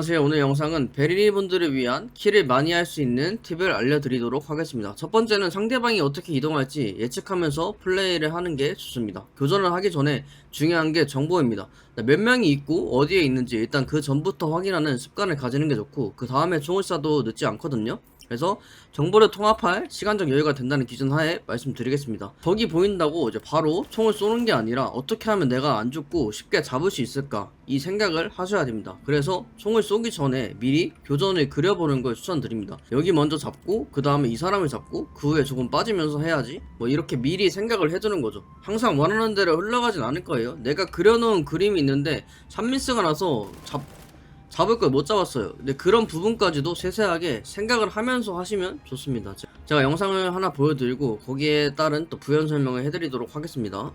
안녕하세요. 오늘 영상은 베리니 분들을 위한 킬을 많이 할 수 있는 팁을 알려드리도록 하겠습니다. 첫 번째는 상대방이 어떻게 이동할지 예측하면서 플레이를 하는 게 좋습니다. 교전을 하기 전에 중요한 게 정보입니다. 몇 명이 있고 어디에 있는지 일단 그 전부터 확인하는 습관을 가지는 게 좋고 그 다음에 총을 쏴도 늦지 않거든요. 그래서 정보를 통합할 시간적 여유가 된다는 기준 하에 말씀드리겠습니다. 적이 보인다고 이제 바로 총을 쏘는 게 아니라 어떻게 하면 내가 안 죽고 쉽게 잡을 수 있을까 이 생각을 하셔야 됩니다. 그래서 총을 쏘기 전에 미리 교전을 그려보는 걸 추천드립니다. 여기 먼저 잡고 그 다음에 이 사람을 잡고 그 후에 조금 빠지면서 해야지 뭐 이렇게 미리 생각을 해두는 거죠. 항상 원하는 대로 흘러가진 않을 거예요. 내가 그려놓은 그림이 있는데 3미스가 나서 잡 잡을 걸 못 잡았어요. 근데 그런 부분까지도 세세하게 생각을 하면서 하시면 좋습니다. 제- 제가 영상을 하나 보여드리고 거기에 따른 또 부연 설명을 해드리도록 하겠습니다.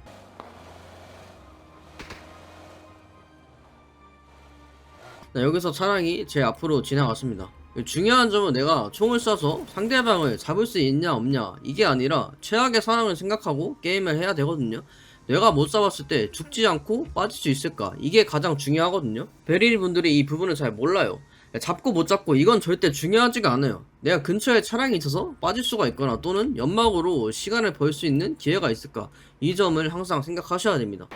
네, 여기서 차량이 제 앞으로 지나갔습니다. 중요한 점은 내가 총을 쏴서 상대방을 잡을 수 있냐 없냐 이게 아니라 최악의 상황을 생각하고 게임을 해야 되거든요. 내가 못 잡았을 때 죽지 않고 빠질 수 있을까? 이게 가장 중요하거든요. 베리리 분들이 이 부분을 잘 몰라요. 잡고 못 잡고 이건 절대 중요하지가 않아요. 내가 근처에 차량이 있어서 빠질 수가 있거나 또는 연막으로 시간을 벌 수 있는 기회가 있을까? 이 점을 항상 생각하셔야 됩니다.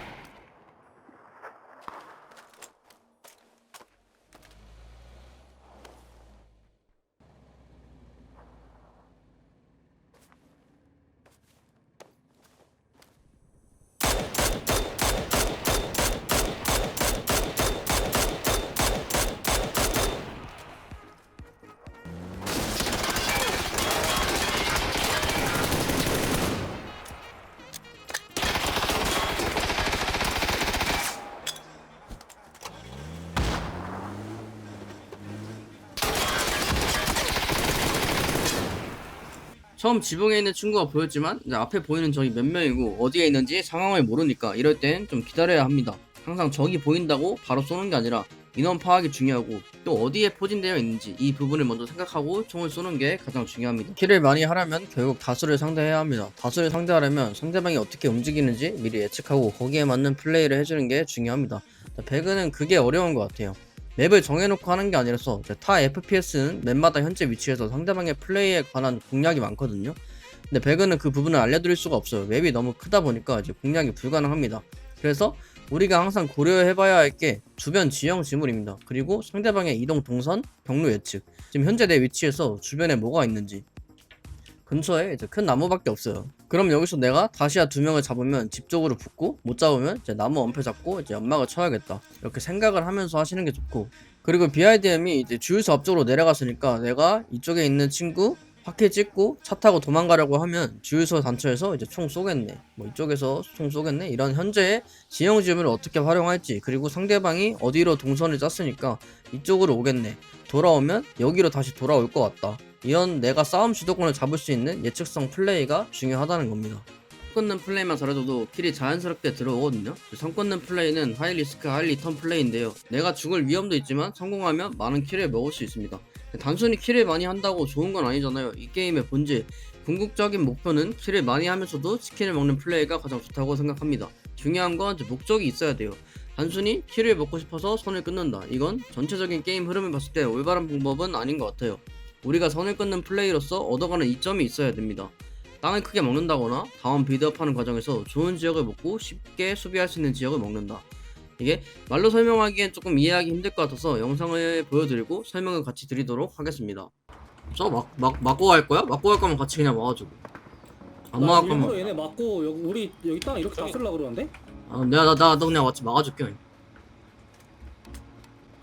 처음 지붕에 있는 친구가 보였지만 이제 앞에 보이는 적이 몇 명이고 어디에 있는지 상황을 모르니까 이럴 땐 좀 기다려야 합니다. 항상 적이 보인다고 바로 쏘는 게 아니라 인원 파악이 중요하고 또 어디에 포진되어 있는지 이 부분을 먼저 생각하고 총을 쏘는 게 가장 중요합니다. 킬을 많이 하려면 결국 다수를 상대해야 합니다. 다수를 상대하려면 상대방이 어떻게 움직이는지 미리 예측하고 거기에 맞는 플레이를 해주는 게 중요합니다. 배그는 그게 어려운 것 같아요. 맵을 정해놓고 하는 게 아니라서 타 FPS는 맵마다 현재 위치에서 상대방의 플레이에 관한 공략이 많거든요. 근데 배그는 그 부분을 알려드릴 수가 없어요. 맵이 너무 크다 보니까 이제 공략이 불가능합니다. 그래서 우리가 항상 고려해봐야 할 게 주변 지형 지물입니다. 그리고 상대방의 이동 동선, 경로 예측. 지금 현재 내 위치에서 주변에 뭐가 있는지. 근처에 이제 큰 나무밖에 없어요. 그럼 여기서 내가 다시야 두 명을 잡으면 집 쪽으로 붙고 못 잡으면 이제 나무 엄폐 잡고 이제 연막을 쳐야겠다. 이렇게 생각을 하면서 하시는 게 좋고. 그리고 BIDM이 이제 주유소 앞쪽으로 내려갔으니까 내가 이쪽에 있는 친구 확해 찍고 차 타고 도망가려고 하면 주유소 단처에서 이제 총 쏘겠네. 뭐 이쪽에서 총 쏘겠네. 이런 현재의 지형 지음을 어떻게 활용할지 그리고 상대방이 어디로 동선을 짰으니까 이쪽으로 오겠네. 돌아오면 여기로 다시 돌아올 것 같다. 이런 내가 싸움 주도권을 잡을 수 있는 예측성 플레이가 중요하다는 겁니다. 끊는 플레이만 잘해줘도 킬이 자연스럽게 들어오거든요. 선 끊는 플레이는 하이 리스크 하이 리턴 플레이인데요. 내가 죽을 위험도 있지만 성공하면 많은 킬을 먹을 수 있습니다. 단순히 킬을 많이 한다고 좋은 건 아니잖아요. 이 게임의 본질. 궁극적인 목표는 킬을 많이 하면서도 치킨을 먹는 플레이가 가장 좋다고 생각합니다. 중요한 건 목적이 있어야 돼요. 단순히 킬을 먹고 싶어서 선을 끊는다. 이건 전체적인 게임 흐름을 봤을 때 올바른 방법은 아닌 것 같아요. 우리가 선을 끊는 플레이로서 얻어가는 이점이 있어야 됩니다. 땅을 크게 먹는다거나 다운 비드업하는 과정에서 좋은 지역을 먹고 쉽게 수비할 수 있는 지역을 먹는다. 이게 말로 설명하기엔 조금 이해하기 힘들 것 같아서 영상을 보여드리고 설명을 같이 드리도록 하겠습니다. 저 막, 막, 막고 갈 거야? 막고 갈 거면 같이 그냥 와가지고. 안나 막을 일부러 거면. 얘네 맞고 여기 우리 여기 땅 이렇게 다 쓸라 그러는데? 아, 내가, 나, 나, 너 그냥 같이 막아줄게.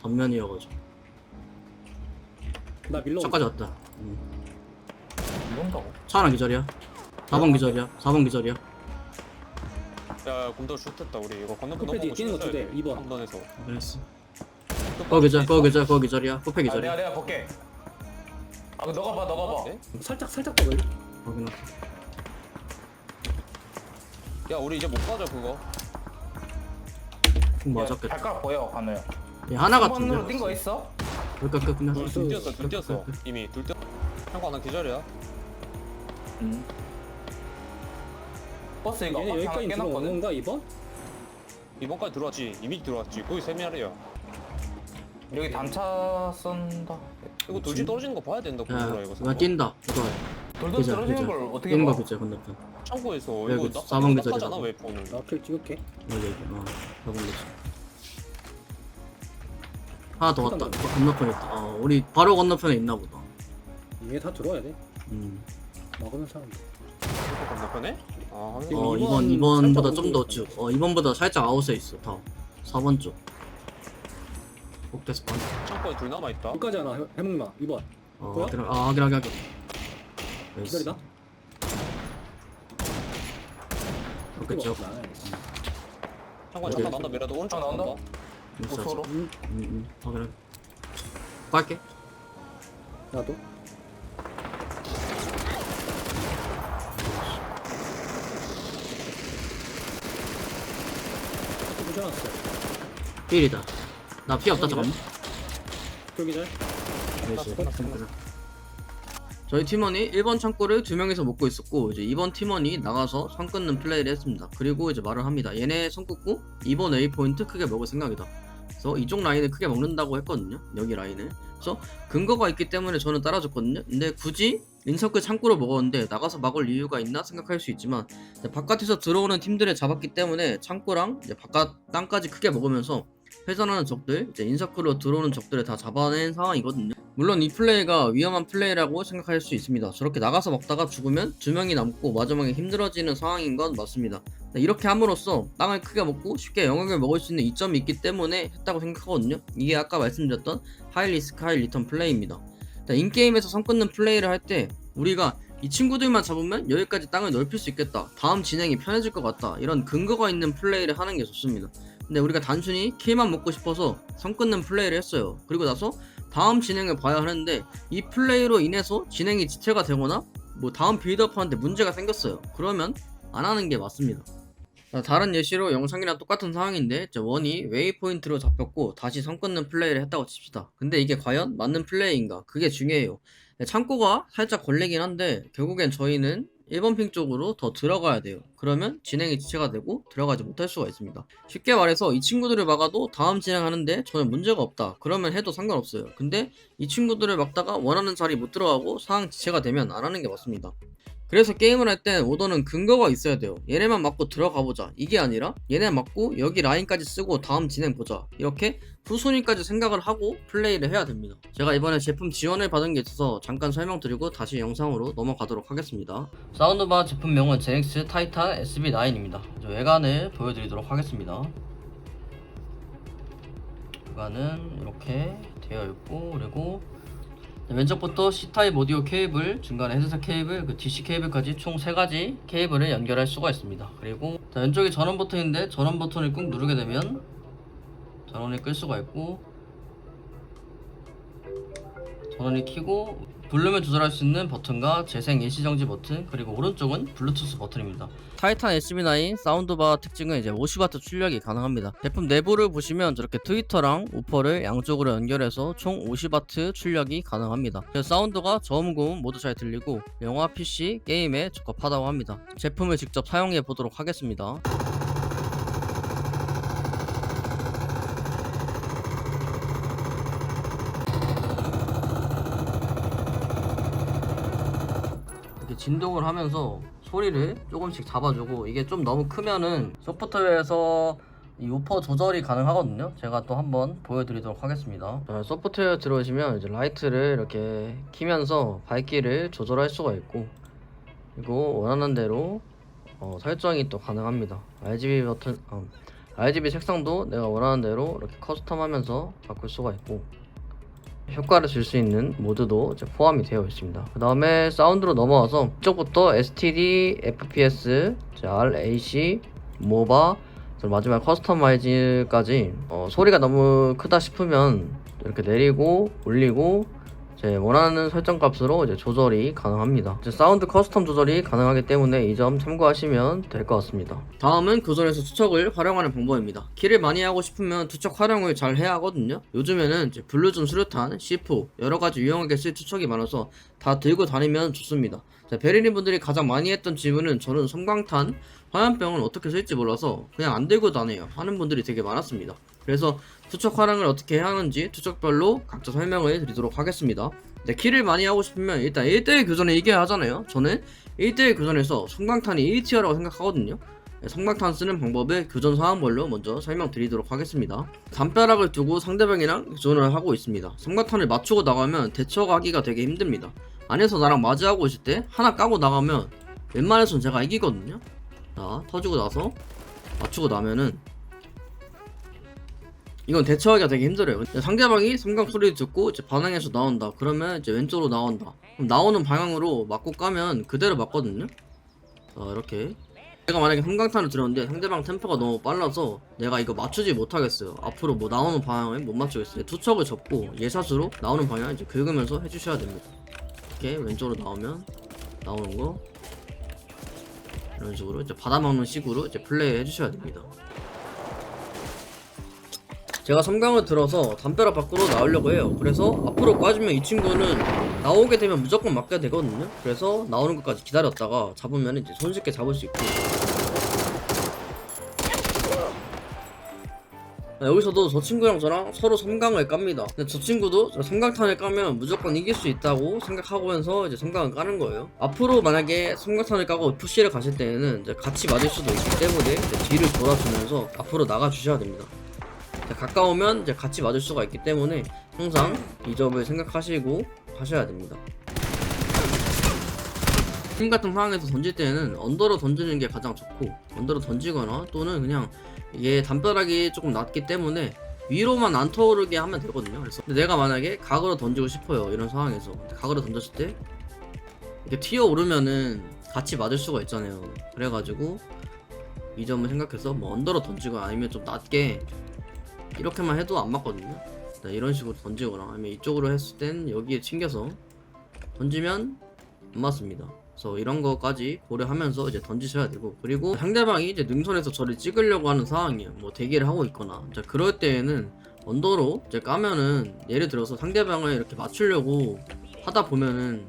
전면이어가지고. 나 밀러. 저까지 왔다. 음. 이건가고? 차 하나 기절이야. 4번 기절이야. 4번 기절이야. 야 곰돌 슛했다 우리 이거 건너편 끝에 넘어가고 뛰는 거 슛 두 대. 이번. 한 번에서 그랬어. 거 기절, 거 기절, 거 기절이야. 포패 아, 내가 기절이야. 내가 볼게. 아, 그 너가 봐, 너가 봐. 네? 살짝 살짝 더 걸려. 확인하. 야 우리 이제 못 가져 그거 맞았겠다. 발가락 보여, 관우야. 얘 하나 번으로 같은데. 뛴거 있어? 끝, 끝, 끝, 끝. 둘, 둘 뛰었어 둘 뛰었어 이미 둘 뛰었어 한거 하나 기절이야 응. 버스 이거 여기까지. 건가 이번? 이번까지 들어왔지 이미 들어왔지 거기 세 마리야 여기 단차 쏜다. 이거 돌지 떨어지는 거 봐야 된다 야 이거 이거 뛴다 이거 돌돌 떨어지는. 걸 어떻게 봐? 그죠 건너편 창고에서 이거 사방 낙- 계절이라고. 낙하잖아 웨폰은 나킬 찍을게 여기 여기 어 가본 거지 하나 더 왔다. 저 건너편에 있다. 어 우리 바로 건너편에 있나 보다. 얘 다 들어와야 돼. 음. 막으면 사람들 건너편에? 아 지금 어 이번 2번 2번보다 살짝 좀 더 오고 쭉. 어 2번보다 살짝 아웃에 있어 다 4번 쪽. 복대스 반 창고에 둘 남아 있다. 여기까지 하나. 해- 해먹나. 2번. 어 뭐야? 들어 아 하긴 하긴 나이스. 기다리다. 그렇겠죠 창고에 어디? 잠깐 난다 미라도 오른쪽 아, 나온다? 있어 고소로. 음, 음, 확인 확인 갈게. 나도? 부셔놨어. 필이다. 나 피 없다 잠깐만. 돌기절 나이스. 저희 팀원이 1번 창고를 두 명이서 먹고 있었고 이제 2번 팀원이 나가서 선 끊는 플레이를 했습니다. 그리고 이제 말을 합니다. 얘네 선 끊고 2번 A 포인트 크게 먹을 생각이다. 그래서 이쪽 라인을 크게 먹는다고 했거든요. 여기 라인을. 그래서 근거가 있기 때문에 저는 따라줬거든요. 근데 굳이 인서클 창고를 먹었는데 나가서 막을 이유가 있나 생각할 수 있지만 바깥에서 들어오는 팀들을 잡았기 때문에 이제 바깥 땅까지 크게 먹으면서 회전하는 적들, 이제 인서클로 들어오는 적들을 다 잡아낸 상황이거든요. 물론 이 플레이가 위험한 플레이라고 생각할 수 있습니다. 저렇게 나가서 먹다가 죽으면 두 명이 남고 마지막에 힘들어지는 상황인 건 맞습니다. 네, 이렇게 함으로써 땅을 크게 먹고 쉽게 영역을 먹을 수 있는 이점이 있기 때문에 했다고 생각하거든요. 이게 아까 말씀드렸던 하이 리스크 하이 리턴 플레이입니다. 네, 인게임에서 선 끊는 플레이를 할 때 우리가 이 친구들만 잡으면 여기까지 땅을 넓힐 수 있겠다. 다음 진행이 편해질 것 같다. 이런 근거가 있는 플레이를 하는 게 좋습니다. 근데 우리가 단순히 킬만 먹고 싶어서 선 끊는 플레이를 했어요. 그리고 나서 다음 진행을 봐야 하는데 이 플레이로 인해서 진행이 지체가 되거나 뭐 다음 빌드업하는데 문제가 생겼어요. 그러면 안 하는 게 맞습니다. 자, 다른 예시로 영상이랑 똑같은 상황인데 저 원이 웨이포인트로 잡혔고 다시 선 끊는 플레이를 했다고 칩시다. 근데 이게 과연 맞는 플레이인가? 그게 중요해요. 네, 창고가 살짝 걸리긴 한데 결국엔 저희는 1번 핑 쪽으로 더 들어가야 돼요. 그러면 진행이 지체가 되고 들어가지 못할 수가 있습니다. 쉽게 말해서 이 친구들을 막아도 다음 진행하는데 전혀 문제가 없다. 그러면 해도 상관없어요. 근데 이 친구들을 막다가 원하는 자리 못 들어가고 상황 지체가 되면 안 하는 게 맞습니다. 그래서 게임을 할 땐 오더는 근거가 있어야 돼요. 얘네만 맞고 들어가 보자. 이게 아니라 얘네 맞고 여기 라인까지 쓰고 다음 진행 보자. 이렇게 후순위까지 생각을 하고 플레이를 해야 됩니다. 제가 이번에 제품 지원을 받은 게 있어서 잠깐 설명드리고 다시 영상으로 넘어가도록 하겠습니다. 사운드바 제품명은 제닉스 타이탄 SB9입니다. 외관을 보여드리도록 하겠습니다. 외관은 이렇게 되어 있고 그리고 네, 왼쪽부터 C타입 오디오 케이블, 중간에 헤드셋 케이블, 그 DC 케이블까지 총 3가지 케이블을 연결할 수가 있습니다. 그리고 자, 왼쪽에 전원 버튼인데 전원 버튼을 꾹 누르게 되면 전원이 끌 수가 있고 전원이 켜고 볼륨을 조절할 수 있는 버튼과 재생 일시정지 버튼 그리고 오른쪽은 블루투스 버튼입니다. 타이탄 SB9 사운드바 특징은 이제 50W 출력이 가능합니다. 제품 내부를 보시면 저렇게 트위터랑 우퍼를 양쪽으로 연결해서 총 50W 출력이 가능합니다. 사운드가 저음 고음 모두 잘 들리고 영화 PC 게임에 적합하다고 합니다. 제품을 직접 사용해 보도록 하겠습니다. 진동을 하면서 소리를 조금씩 잡아주고 이게 좀 너무 크면은 소프트웨어에서 이 우퍼 조절이 가능하거든요. 제가 또 한번 보여드리도록 하겠습니다. 자, 소프트웨어 들어오시면 이제 라이트를 이렇게 키면서 밝기를 조절할 수가 있고 그리고 원하는 대로 어, 설정이 또 가능합니다. RGB 버튼, 어, RGB 색상도 내가 원하는 대로 이렇게 커스텀 하면서 바꿀 수가 있고 효과를 줄 수 있는 모드도 포함이 되어 있습니다. 그 다음에 사운드로 넘어와서 이쪽부터 STD, FPS, RAC, 그리고 마지막 커스터마이즈까지 어, 소리가 너무 크다 싶으면 이렇게 내리고 올리고 제 원하는 설정 값으로 이제 조절이 가능합니다. 이제 사운드 커스텀 조절이 가능하기 때문에 이 점 참고하시면 될 것 같습니다. 다음은 교전에서 투척을 활용하는 방법입니다. 킬을 많이 하고 싶으면 투척 활용을 잘 해야 하거든요. 요즘에는 블루존 수류탄, C4 여러 가지 유용하게 쓸 투척이 많아서 다 들고 다니면 좋습니다. 자, 베리니 분들이 가장 많이 했던 질문은 저는 섬광탄, 화염병을 어떻게 쓸지 몰라서 그냥 안 들고 다녀요 하는 분들이 되게 많았습니다. 그래서 투척 활용을 어떻게 해야 하는지 투척별로 각자 설명을 드리도록 하겠습니다. 네, 킬을 많이 하고 싶으면 일단 1대1 교전에 이겨야 하잖아요. 저는 1대1 교전에서 섬광탄이 1티어라고 생각하거든요. 네, 성광탄 쓰는 방법을 교전 상황별로 먼저 설명드리도록 하겠습니다. 담벼락을 두고 상대방이랑 교전을 하고 있습니다. 성광탄을 맞추고 나가면 대처하기가 되게 힘듭니다. 안에서 나랑 맞이하고 있을 때 하나 까고 나가면 웬만해선 제가 이기거든요. 자, 터지고 나서 맞추고 나면은 이건 대처하기가 되게 힘들어요. 상대방이 성광 소리를 듣고 이제 반응해서 나온다. 그러면 이제 왼쪽으로 나온다. 그럼 나오는 방향으로 맞고 까면 그대로 맞거든요. 자, 이렇게 내가 만약에 섬광탄을 들었는데 상대방 템포가 너무 빨라서 내가 이거 맞추지 못하겠어요. 앞으로 뭐 나오는 방향을 못 맞추겠어요. 투척을 접고 예샷으로 나오는 방향 이제 긁으면서 해주셔야 됩니다. 이렇게 왼쪽으로 나오면 나오는 거 이런 식으로 이제 받아먹는 식으로 이제 플레이 해주셔야 됩니다. 제가 섬광을 들어서 담벼락 밖으로 나오려고 해요. 그래서 앞으로 빠지면 이 친구는 나오게 되면 무조건 맞게 되거든요. 그래서 나오는 것까지 기다렸다가 잡으면 이제 손쉽게 잡을 수 있고. 여기서도 저 친구랑 저랑 서로 섬광을 깝니다. 근데 저 친구도 저 섬광탄을 까면 무조건 이길 수 있다고 생각하면서 이제 섬광을 까는 거예요. 앞으로 만약에 섬광탄을 까고 푸시를 가실 때에는 이제 같이 맞을 수도 있기 때문에 이제 뒤를 돌아주면서 앞으로 나가 주셔야 됩니다. 자, 가까우면 이제 같이 맞을 수가 있기 때문에 항상 이 점을 생각하시고 하셔야 됩니다. 팀 같은 상황에서 던질 때는 언더로 던지는 게 가장 좋고 언더로 던지거나 또는 그냥 이게 담벼락이 조금 낮기 때문에 위로만 안 터오르게 하면 되거든요. 그래서 내가 만약에 각으로 던지고 싶어요 이런 상황에서 각으로 던졌을 때 이렇게 튀어 오르면은 같이 맞을 수가 있잖아요. 그래가지고 이 점을 생각해서 뭐 언더로 던지거나 아니면 좀 낮게 이렇게만 해도 안 맞거든요. 네, 이런 식으로 던지거나 아니면 이쪽으로 했을 땐 여기에 챙겨서 던지면 안 맞습니다. 그래서 이런 거까지 고려하면서 이제 던지셔야 되고 그리고 상대방이 이제 능선에서 저를 찍으려고 하는 상황이에요. 뭐 대기를 하고 있거나 자 그럴 때에는 언더로 이제 까면은 예를 들어서 상대방을 이렇게 맞추려고 하다 보면은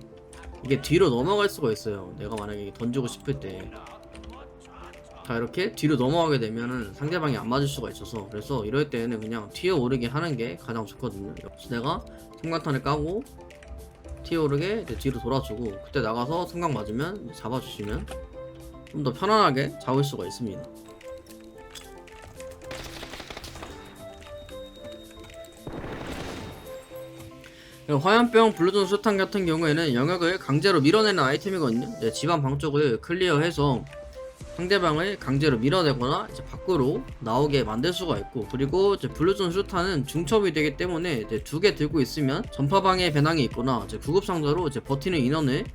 이게 뒤로 넘어갈 수가 있어요. 내가 만약에 던지고 싶을 때 자 이렇게 뒤로 넘어가게 되면은 상대방이 안 맞을 수가 있어서 그래서 이럴 때는 그냥 튀어 오르게 하는 게 가장 좋거든요 내가 성광탄을 까고 튀어 오르게 이제 뒤로 돌아주고 그때 나가서 성광 맞으면 잡아주시면 좀 더 편안하게 잡을 수가 있습니다. 화염병 블루존 수탄 같은 경우에는 영역을 강제로 밀어내는 아이템이거든요. 이제 집안 방 쪽을 클리어해서 상대방을 강제로 밀어내거나 이제 밖으로 나오게 만들 수가 있고 그리고 이제 블루존 슈타는 중첩이 되기 때문에 이제 두 개 들고 있으면 전파방에 배낭이 있거나 이제 구급 상자로 이제 버티는 인원을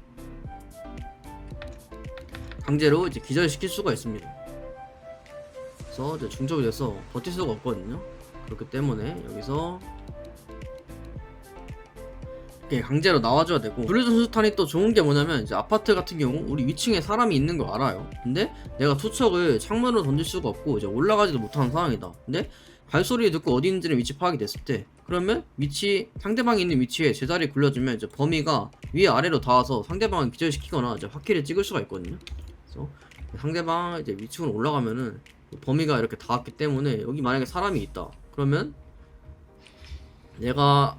강제로 이제 기절시킬 수가 있습니다. 그래서 이제 중첩이 돼서 버틸 수가 없거든요. 그렇기 때문에 여기서 이렇게 강제로 나와줘야 되고 블루존 수탄이 또 좋은 게 뭐냐면 이제 아파트 같은 경우 우리 위층에 사람이 있는 걸 알아요. 근데 내가 투척을 창문으로 던질 수가 없고 이제 올라가지도 못하는 상황이다. 근데 발소리 듣고 어디 있는지를 위치 파악이 됐을 때 그러면 위치 상대방이 있는 위치에 제자리 굴려주면 이제 범위가 위 아래로 닿아서 상대방을 기절시키거나 이제 확킬을 찍을 수가 있거든요. 그래서 상대방 이제 위층으로 올라가면은 범위가 이렇게 닿았기 때문에 여기 만약에 사람이 있다. 그러면 내가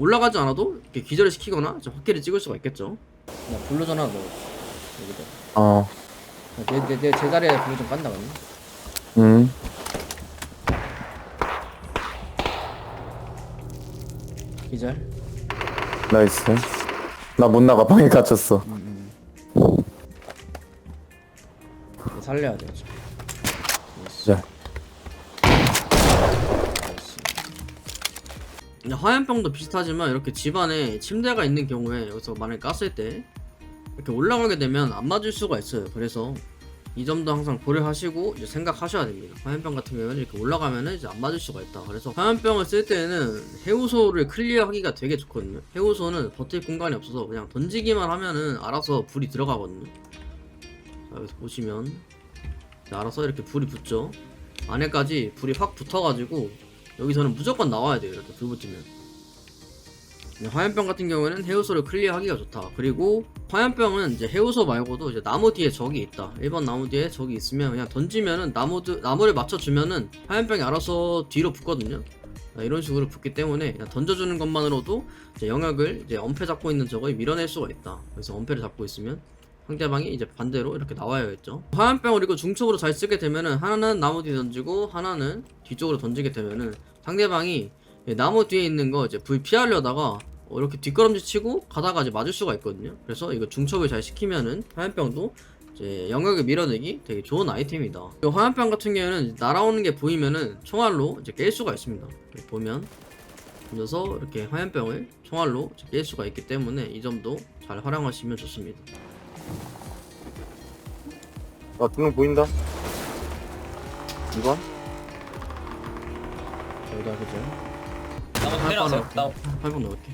올라가지 않아도 이렇게 기절을 시키거나 확킬을 찍을 수가 있겠죠. 나 블루전 하나 넣어. 여기다. 어, 내, 내, 내 제자리에 블루전 깐다 그러면. 음, 기절. 나이스. 나 못 나가, 방에 갇혔어. 이거 살려야 돼. 자, 화염병도 비슷하지만 이렇게 집안에 침대가 있는 경우에 여기서 만약에 깠을 때 이렇게 올라가게 되면 안 맞을 수가 있어요. 그래서 이 점도 항상 고려하시고 이제 생각하셔야 됩니다. 화염병 같은 경우는 이렇게 올라가면은 이제 안 맞을 수가 있다. 그래서 화염병을 쓸 때는 해우소를 클리어하기가 되게 좋거든요. 해우소는 버틸 공간이 없어서 그냥 던지기만 하면은 알아서 불이 들어가거든요. 자, 여기서 보시면 알아서 이렇게 불이 붙죠. 안에까지 불이 확 붙어가지고 여기서는 무조건 나와야 돼요. 이렇게 불 붙으면. 네, 화염병 같은 경우에는 해우소를 클리어하기가 좋다. 그리고 화염병은 이제 해우소 말고도 이제 나무 뒤에 적이 있다. 1번 나무 뒤에 적이 있으면 그냥 던지면은 나무 나무를 맞춰주면은 화염병이 알아서 뒤로 붙거든요. 아, 이런 식으로 붙기 때문에 그냥 던져주는 것만으로도 이제 영역을 이제 엄폐 잡고 있는 적을 밀어낼 수가 있다. 그래서 엄폐를 잡고 있으면 상대방이 이제 반대로 이렇게 나와야겠죠. 화염병을 이거 중첩으로 잘 쓰게 되면은 하나는 나무 뒤에 던지고 하나는 뒤쪽으로 던지게 되면은 상대방이 예, 나무 뒤에 있는 거 이제 불 피하려다가 어, 이렇게 뒷걸음질 치고 가다가 이제 맞을 수가 있거든요. 그래서 이거 중첩을 잘 시키면은 화염병도 이제 영역을 밀어내기 되게 좋은 아이템이다. 이 화염병 같은 경우에는 날아오는 게 보이면은 총알로 이제 깰 수가 있습니다. 보면 던져서 이렇게 화염병을 총알로 깰 수가 있기 때문에 이 점도 잘 활용하시면 좋습니다. 아, 두명 보인다. 2번? 여기다 그죠? 나무 내려왔어요 나 8번 넣을게.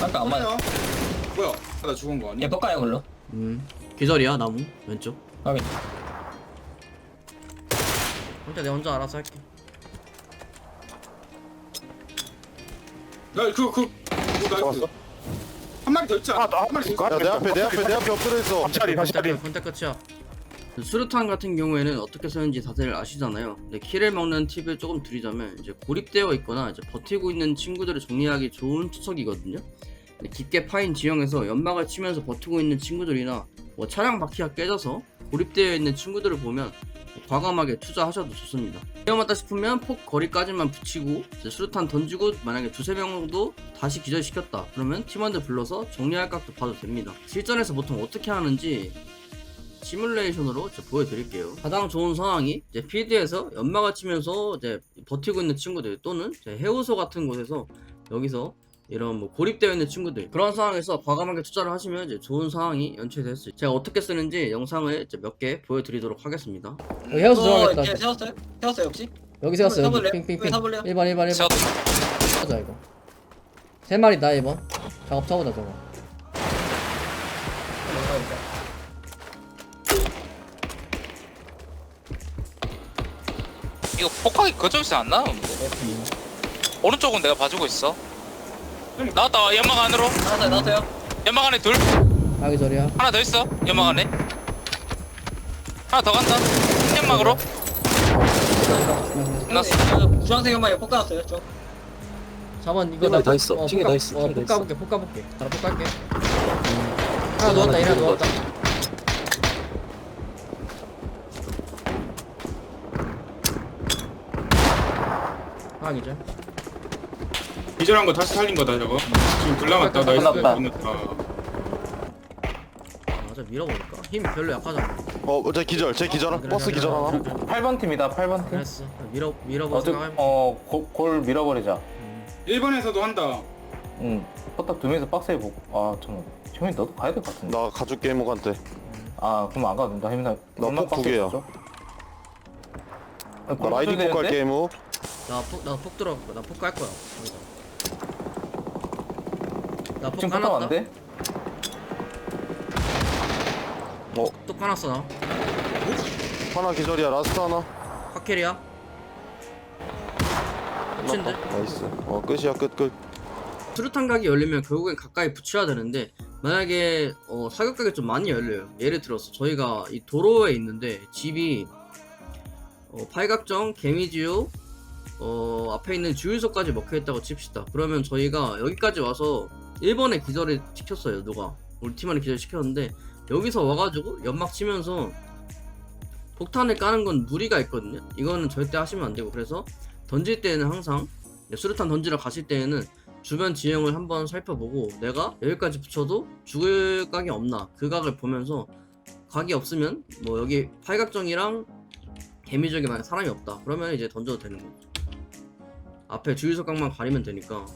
깜짝 안 맞아 뭐야? 나 죽은 거 아니야? 얘 볼까요 글로? 음 기절이야 나무 왼쪽. 확인 혼자 내 혼자 알아서 할게. 야, 그, 그, 그, 나 잡았어? 한 마리 더 있지 않아? 한 마리 더 있어. 야, 내 앞에, 내 앞에, 내 앞에 엎드려 있어. 앞차리, 다시 차리. 컨택 끝이야. 수류탄 같은 경우에는 어떻게 쓰는지 다들 아시잖아요. 근데 키를 먹는 팁을 조금 드리자면 이제 고립되어 있거나 이제 버티고 있는 친구들을 정리하기 좋은 투척이거든요. 근데 깊게 파인 지형에서 연막을 치면서 버티고 있는 친구들이나 뭐 차량 바퀴가 깨져서 고립되어 있는 친구들을 보면 과감하게 투자하셔도 좋습니다. 위험하다 싶으면 폭 거리까지만 붙이고 수류탄 던지고 만약에 두세 명 정도 다시 기절시켰다. 그러면 팀원들 불러서 정리할 각도 봐도 됩니다. 실전에서 보통 어떻게 하는지 시뮬레이션으로 이제 보여드릴게요. 가장 좋은 상황이 이제 필드에서 연막을 치면서 이제 버티고 있는 친구들 또는 이제 해우소 같은 곳에서 여기서 이런 뭐 고립되어 있는 친구들 그런 상황에서 과감하게 투자를 하시면 이제 좋은 상황이 연출될 수 있어요. 제가 어떻게 쓰는지 영상을 이제 몇 개 보여드리도록 하겠습니다. 여기 해우소 어, 이제 세웠어요? 세웠어요 혹시? 여기 세웠어요, 여기. 핑핑핑. 여기 서볼래요? 1번 1번 1번 하자 이거 세 마리다 1번 작업 쳐보자 저거 이거 폭하기 안 나오는데 오른쪽은 내가 봐주고 있어. 나왔다. 연막 안으로. 나왔어요 나왔어요. 연막 안에 둘. 가기 전이야. 하나 더 있어. 연막 안에. 하나 더 간다. 연막으로. 끝났어. 주황색 연막에 폭 가놨어요 저 4번 이거 나 다 있어. 어, 층에 폭다 가- 있어. 어, 층에 다 폭 있어. 까볼게 폭 까볼게. 나폭 깔게. 하나 누웠다 이나 누웠다 하나 기절 기절한 거 다시 살린 거다, 저거. 지금 둘 남았다. 나이스. 끝났다. 끝났다. 맞아 밀어볼까? 힘이 별로 약하잖아 어, 제 기절, 제 기절. 그래, 버스 기절 하나. 그래, 그래. 8번 팀이다 8번 팀 그랬어 밀어 밀어볼 어디 생각해봐 어, 고, 골 밀어버리자 1번에서도 한다. 응 포탑 두 명이서 박스에 보고 아 잠깐만 형이 너도 가야 될 것 같은데 나 가줄게, 해묵한테. 아 그럼 안 가도 된다 혜민아 나폭두 개야. 나 라이딩 폭 갈게, 해묵. 나폭나폭 들어 나폭 깔 거야. 나폭 까놨다. 안 돼? 또 까놨어 나. 하나 기절이야, 라스트 하나. 확킬이야? 끝인데? 나이스. 어, 끝이야, 끝, 끝. 수류탄 각이 열리면 결국엔 가까이 붙여야 되는데 만약에 어, 사격 각이 좀 많이 열려요. 예를 들어서 저희가 이 도로에 있는데 집이 어, 팔각정 개미지우 어, 앞에 있는 주유소까지 먹혀있다고 칩시다. 그러면 저희가 여기까지 와서 1번에 기절을 시켰어요 누가. 우리 팀원이 기절 시켰는데 여기서 와가지고 연막 치면서 폭탄을 까는 건 무리가 있거든요. 이거는 절대 하시면 안 되고 그래서 던질 때는 항상 수류탄 던지러 가실 때에는 주변 지형을 한번 살펴보고 내가 여기까지 붙여도 죽을 각이 없나 그 각을 보면서 각이 없으면 뭐 여기 팔각정이랑 개미적이 만약 사람이 없다. 그러면 이제 던져도 되는 거죠 앞에 주유소 각만 가리면 되니까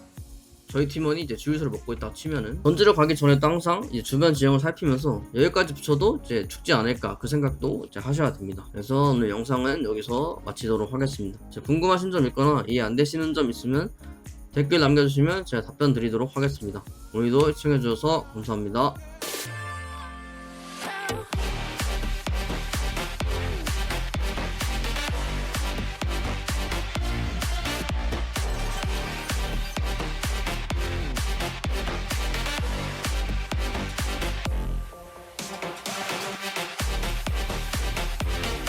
저희 팀원이 이제 주유소를 먹고 있다 치면은 던지러 가기 전에도 항상 이제 주변 지형을 살피면서 여기까지 붙여도 이제 죽지 않을까 그 생각도 이제 하셔야 됩니다 그래서 오늘 영상은 여기서 마치도록 하겠습니다 궁금하신 점 있거나 이해 안 되시는 점 있으면 댓글 남겨주시면 제가 답변 드리도록 하겠습니다. 오늘도 시청해주셔서 감사합니다.